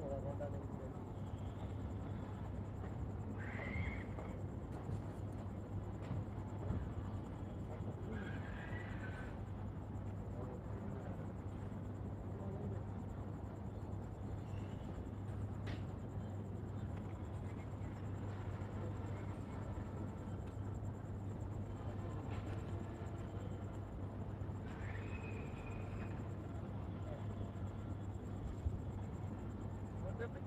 por la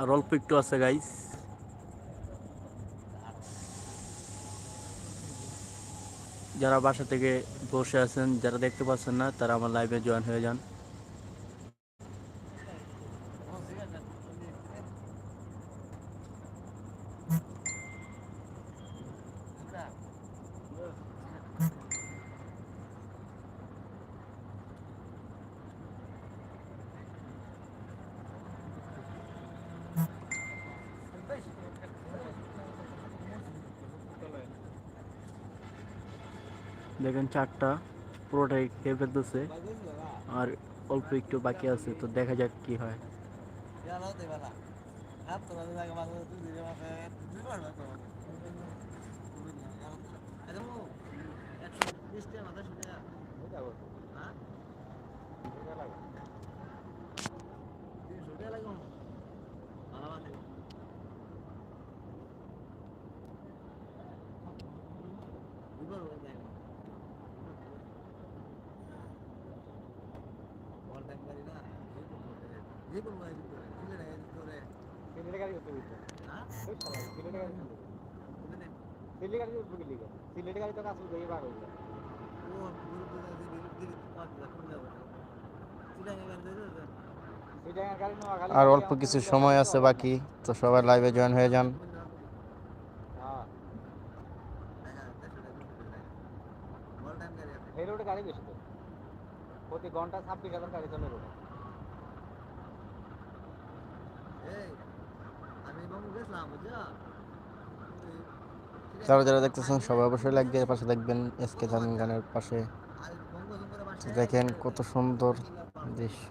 আর অল্প একটু আছে গাইস যারা বাসা থেকে বসে আছেন, যারা দেখতে পাচ্ছেন না, তারা আমার লাইভে জয়েন হয়ে যান। দেখেন চারটা পুরোটাই খেয়ে ফেলতেছে আর অল্প একটু বাকি আছে, তো দেখা যাক কি হয়। আর অল্প কিছু সময় আছে বাকি, তো সবাই লাইভে জয়েন হয়ে যান। গাড়ি বেশি তো। প্রতি ঘণ্টা ছাব্বিশ হাজার গাড়ি চলে যারা যারা দেখতেছেন সবাই অবশ্যই দিয়ে পাশে দেখবেন এসকে জামিন গানের পাশে। দেখেন কত সুন্দর দৃশ্য।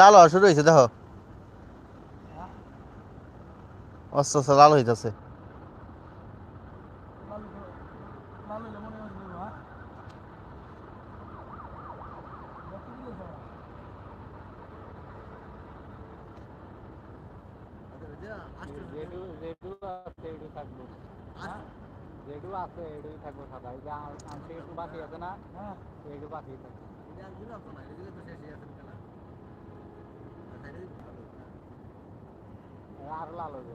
লাল শুরু হয়েছে দেখো। আস্তে আস্তে লাল হইতেছে। জেডু আছে এডু থাকব সাদা এই বাকি আছে না এডু বাকি থাকবে আর লাল হবে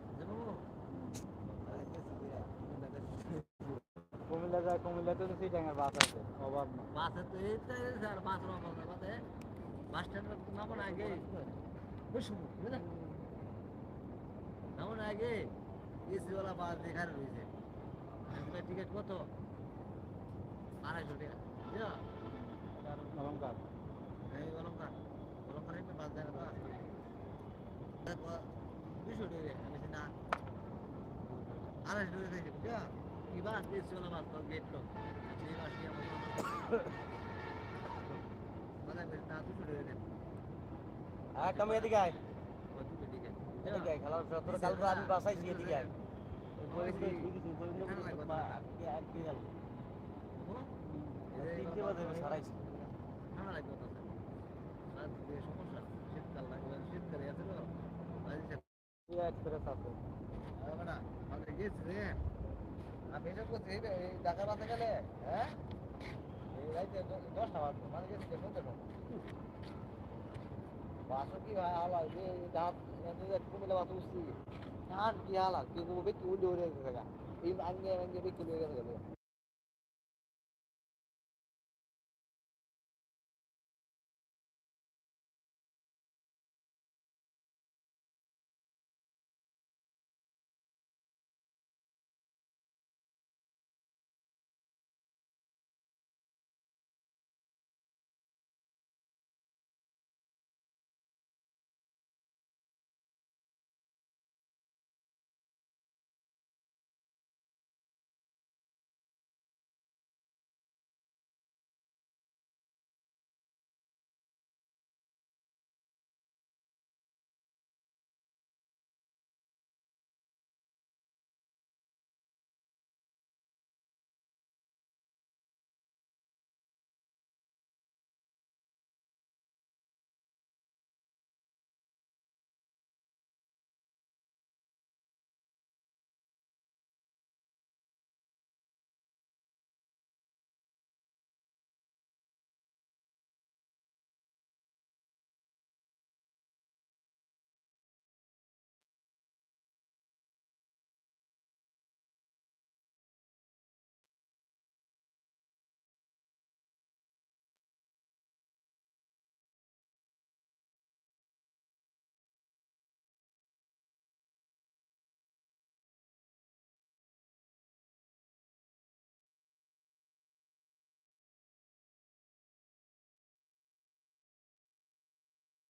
যায় কুমিল্লাতে তো সিটাঙ্গের বাস আছে অভাব না। বাসে তো এই তো এই স্যার বাস রকম বাসে? বাস স্ট্যান্ডের নামন আগে। বুঝছ বুঝলেন নামন আগে। এসি ওয়ালা বাস দেখার রয়েছে। টিকিট কত? আড়াইশো টাকা। অলঙ্কার এই অলঙ্কার অলঙ্কার একটা বাস দেখা তো আছে। দুশো টাকা বেশি না আড়াইশো টাকা এসি ওয়ালা বাস তো গেট লোক এই বাস কি আমার মানে বেশি না দুশো টাকা দেন হ্যাঁ তুমি এদিকে আয়। দুশো টাকা এদিকে আয়। খেলার তোর কাল আমি বাসাইছি এদিকে তিনটে বাজে সারাইছি। সমস্যা শীতকাল লাগবে শীতকালে আছে তো। আমি এটা করছি ঢাকা বাসে গেলে হ্যাঁ? এই রাইতে দশটা বাজবে মানে গেছি শুনতে বাসও কি হাল যে ডাব কুমিল্লা বাস উঠছি। আর কি হালা, কি বেশি উল্টে উড়ে গেছে এই আঙ্গে আঙ্গে বেশি উড়ে গেছে